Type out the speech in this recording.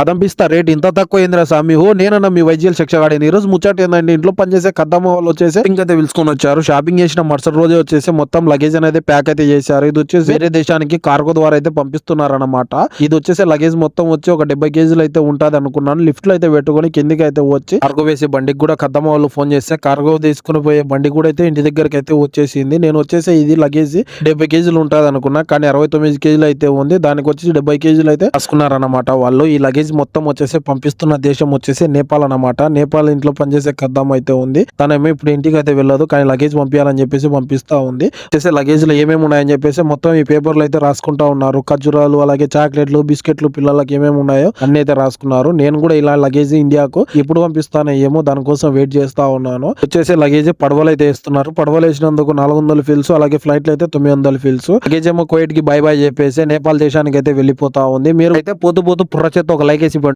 అదంపిస్తా rate ఇంత తక్కువ ఏందిరా స్వామి. ఓ నేనన్నా మీ వైద్యులు శిక్షగాడిని. ఈ రోజు ముచ్చట ఏందండి? ఇంట్లో పనిచేసే కద్దమ్మ వాళ్ళు వచ్చేసి ఇంకైతే పిలుచుకొని వచ్చారు. షాపింగ్ చేసిన మరుసటి రోజే వచ్చేసి మొత్తం లగేజ్ అనేది ప్యాక్ అయితే చేశారు. ఇది వచ్చేసి వేరే దేశానికి కార్గో ద్వారా అయితే పంపిస్తున్నారన్నమాట. ఇది వచ్చేసి లగేజ్ మొత్తం వచ్చి ఒక డెబ్బై కేజీలు అయితే ఉంటుంది అనుకున్నాను. లిఫ్ట్లో అయితే పెట్టుకొని కిందికి అయితే వచ్చి కార్గో వేసే బండికి కూడా కద్దమ్మ వాళ్ళు ఫోన్ చేస్తే కార్గో తీసుకుని పోయే బండి కూడా అయితే ఇంటి దగ్గరికి అయితే వచ్చేసింది. నేను వచ్చేసి ఇది లగేజ్ డెబ్బై కేజీలు ఉంటది అనుకున్నా కానీ అరవై తొమ్మిది కేజీలు అయితే ఉంది. దానికి వచ్చి డెబ్బై కేజీలు అయితే రాసుకున్నారన్నమాట వాళ్ళు. ఈ లగేజ్ మొత్తం వచ్చేసి పంపిస్తున్న దేశం వచ్చేసి నేపాల్ అన్నమాట. నేపాల్ ఇంట్లో పనిచేసే కద్దాం అయితే ఉంది. తనేమో ఇప్పుడు ఇంటికి అయితే వెళ్ళదు కానీ లగేజ్ పంపించాలని చెప్పేసి పంపిస్తా ఉంది. వచ్చేసి లగేజ్లో ఏమేమి ఉన్నాయని చెప్పేసి మొత్తం ఈ పేపర్లు అయితే రాసుకుంటా ఉన్నారు. ఖర్జూరాలు అలాగే చాక్లెట్లు బిస్కెట్లు పిల్లలకి ఏమేమి ఉన్నాయో అన్ని అయితే రాసుకున్నారు. నేను కూడా ఇలా లగేజ్ ఇండియాకు ఎప్పుడు పంపిస్తానో ఏమో దానికోసం వెయిట్ చేస్తా ఉన్నాను. వచ్చేసి లగేజ్ పడవలు అయితే వేస్తున్నారు. పడవలు వేసినందుకు నాలుగు వందల ఫీల్స్ అలాగే ఫ్లైట్లు అయితే తొమ్మిది వందల ఫీల్స్ లగేజ్ ఏమో కోయిట్కి బై బై చెప్పేసి నేపాల్ దేశానికి అయితే వెళ్ళిపోతా ఉంది. మీరు అయితే పోతూ పోతూ పుర్ర ఒక లైక్ వేసి ఇవ్వండి.